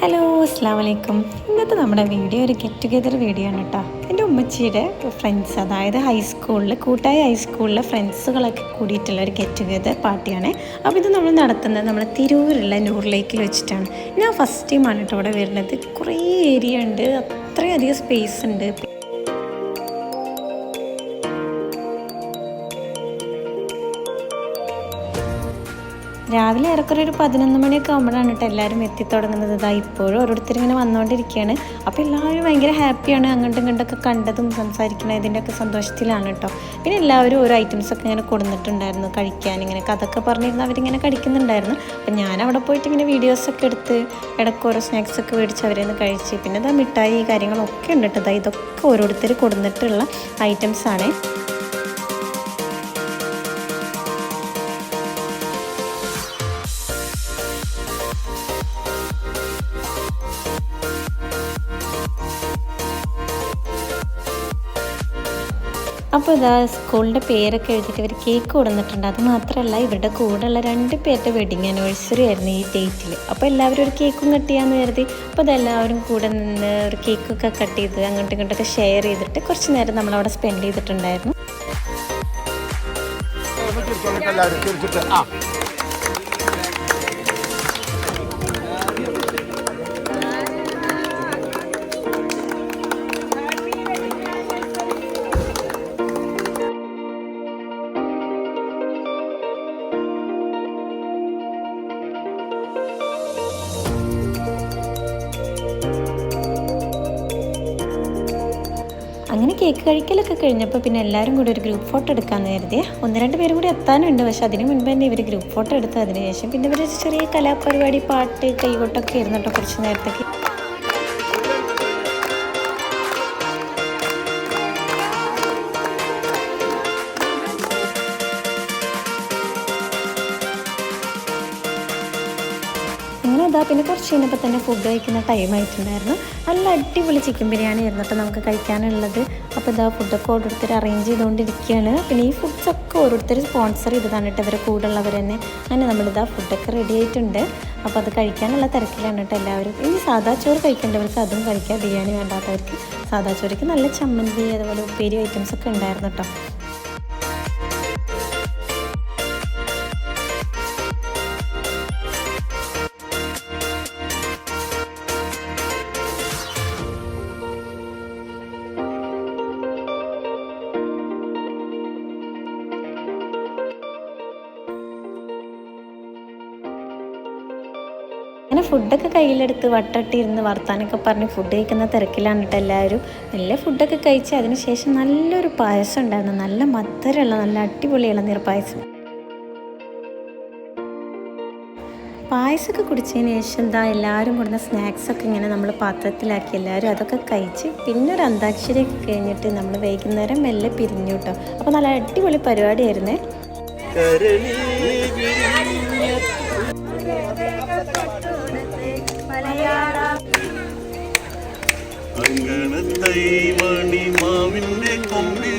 Hello അസ്സാം വലൈക്കും ഇന്നത്തെ നമ്മുടെ വീഡിയോ ഒരു ഗെറ്റ് ടുഗെദർ വീഡിയോ ആണ് കേട്ടോ എന്റെ ഉമ്മച്ചിയുടെ ഫ്രണ്ട്സ് അതായത് ഹൈസ്കൂളിൽ കൂട്ടായ ഹൈസ്കൂളിലെ ഫ്രണ്ട്സുകളൊക്കെ കൂടിയിട്ടുള്ള ഒരു ഗെറ്റ് ടുഗെദർ പാർട്ടിയാണ് അപ്പോൾ ഇത് നമ്മൾ നടത്തുന്നത് നമ്മൾ തിരൂരുള്ള നൂറിലേക്ക് വെച്ചിട്ടാണ്. ഞാൻ ഫസ്റ്റ് ടൈമാണ് കേട്ടോ ഇവിടെ വരുന്നത്. കുറേ ഏരിയ ഉണ്ട്. അത്രയധികം സ്പേസ് ഉണ്ട്. രാവിലെ ഏറെക്കുറെ ഒരു പതിനൊന്ന് മണിയൊക്കെ ആകുമ്പോഴാണ് കേട്ടോ എല്ലാവരും എത്തിത്തുടങ്ങുന്നത് ഇതാ ഇപ്പോഴും ഓരോരുത്തർ ഇങ്ങനെ വന്നുകൊണ്ടിരിക്കുകയാണ് അപ്പോൾ എല്ലാവരും ഭയങ്കര ഹാപ്പിയാണ് അങ്ങോട്ടും ഇങ്ങോട്ടൊക്കെ കണ്ടതും സംസാരിക്കണ ഇതിന്റെയൊക്കെ സന്തോഷത്തിലാണ് കേട്ടോ പിന്നെ എല്ലാവരും ഓരോ ഐറ്റംസൊക്കെ ഇങ്ങനെ കൊടുത്തിട്ടുണ്ടായിരുന്നു കഴിക്കാൻ ഇങ്ങനെ കഥയൊക്കെ പറഞ്ഞിരുന്നു അവരിങ്ങനെ കഴിക്കുന്നുണ്ടായിരുന്നു. അപ്പം ഞാൻ അവിടെ പോയിട്ട് ഇങ്ങനെ വീഡിയോസൊക്കെ എടുത്ത് ഇടയ്ക്ക് ഓരോ സ്നാക്സൊക്കെ മേടിച്ച് അവരെ നിന്ന് കഴിച്ച്. പിന്നെ ഇതാ മിഠായി കാര്യങ്ങളൊക്കെ ഉണ്ട് കേട്ടോ ഇതൊക്കെ ഓരോരുത്തർ കൊടുത്തിട്ടുള്ള ഐറ്റംസ് അപ്പോൾ ഇതാ സ്കൂളിന്റെ പേരൊക്കെ എഴുതിയിട്ട് ഇവർ കേക്ക് കൊടുത്തിട്ടുണ്ട് അത് മാത്രമല്ല ഇവരുടെ കൂടെയുള്ള രണ്ട് പേരുടെ വെഡിങ് ആനിവേഴ്സറി ആയിരുന്നു ഈ ഡേറ്റിൽ അപ്പോൾ എല്ലാവരും ഒരു കേക്കും കട്ട് ചെയ്യാമെന്ന് കരുതി. അപ്പോൾ അതെല്ലാവരും കൂടെ നിന്ന് ഒരു കേക്കൊക്കെ കട്ട് ചെയ്ത് അങ്ങോട്ടും ഇങ്ങോട്ടൊക്കെ ഷെയർ ചെയ്തിട്ട് കുറച്ച് നേരം നമ്മളവിടെ സ്പെൻഡ് ചെയ്തിട്ടുണ്ടായിരുന്നു. അങ്ങനെ കേക്ക് കഴിക്കലൊക്കെ കഴിഞ്ഞപ്പോൾ പിന്നെ എല്ലാവരും കൂടി ഒരു ഗ്രൂപ്പ് ഫോട്ടോ എടുക്കാമെന്ന് കരുതിയ ഒന്ന് രണ്ട് പേരും കൂടി എത്താനുണ്ട് പക്ഷെ അതിന് മുൻപ് തന്നെ ഇവർ ഗ്രൂപ്പ് ഫോട്ടോ എടുത്തു അതിന് ശേഷം പിന്നെ ഇവർ ചെറിയ കലാപരിപാടി പാട്ട് കൈകൊട്ടൊക്കെ ഇരുന്നിട്ടോ കുറച്ച് നേരത്തേക്ക്. അതാ പിന്നെ കുറച്ച് കഴിഞ്ഞപ്പോൾ തന്നെ ഫുഡ് കഴിക്കുന്ന ടൈം ആയിട്ടുണ്ടായിരുന്നു. നല്ല അടിപൊളി ചിക്കൻ ബിരിയാണി ആയിരുന്നു കേട്ടോ നമുക്ക് കഴിക്കാനുള്ളത്. അപ്പോൾ ഇതാ ഫുഡൊക്കെ ഓരോരുത്തർ അറേഞ്ച് ചെയ്തുകൊണ്ടിരിക്കുകയാണ് പിന്നെ ഈ ഫുഡ്സൊക്കെ ഓരോരുത്തർ സ്പോൺസർ ചെയ്തതാണ് കേട്ടോ ഇവരെ കൂടെ ഉള്ളവർ തന്നെ. അങ്ങനെ നമ്മളിതാ ഫുഡൊക്കെ റെഡി ആയിട്ടുണ്ട്. അപ്പോൾ അത് കഴിക്കാനുള്ള തിരക്കിലാണ് കേട്ടോ എല്ലാവരും. ഇനി സാദാ ചോറ് കഴിക്കേണ്ടവർക്ക് അതും കഴിക്കാം. ബിരിയാണി വേണ്ടാത്തവർക്ക് സാദാ ചോറിക്ക് നല്ല ചമ്മന്തി അതുപോലെ ഉപ്പേരി ഐറ്റംസൊക്കെ ഉണ്ടായിരുന്നു കേട്ടോ അങ്ങനെ ഫുഡൊക്കെ കയ്യിലെടുത്ത് വട്ടട്ടി ഇരുന്ന് വർത്താനൊക്കെ പറഞ്ഞ് ഫുഡ് കഴിക്കുന്ന തിരക്കിലാണ് കേട്ടോ എല്ലാവരും. നല്ല ഫുഡൊക്കെ കഴിച്ച് അതിനുശേഷം നല്ലൊരു പായസം ഉണ്ടായിരുന്നു. നല്ല മധുരമുള്ള നല്ല അടിപൊളി ഇളനീർ പായസം പായസമൊക്കെ കുടിച്ചതിന് ശേഷം എന്താ എല്ലാവരും കൊടുന്ന സ്നാക്സൊക്കെ ഇങ്ങനെ നമ്മൾ പാത്രത്തിലാക്കി എല്ലാവരും അതൊക്കെ കഴിച്ച് പിന്നെ ഒരു അന്താക്ഷരിയൊക്കെ കഴിഞ്ഞിട്ട് നമ്മൾ വൈകുന്നേരം മെല്ലെ പിരിഞ്ഞു കേട്ടോ അപ്പോൾ നല്ല അടിപൊളി പരിപാടിയായിരുന്നേ. അങ്കണത്തൈ മണിമാവിന്റെ കൊമ്പിൽ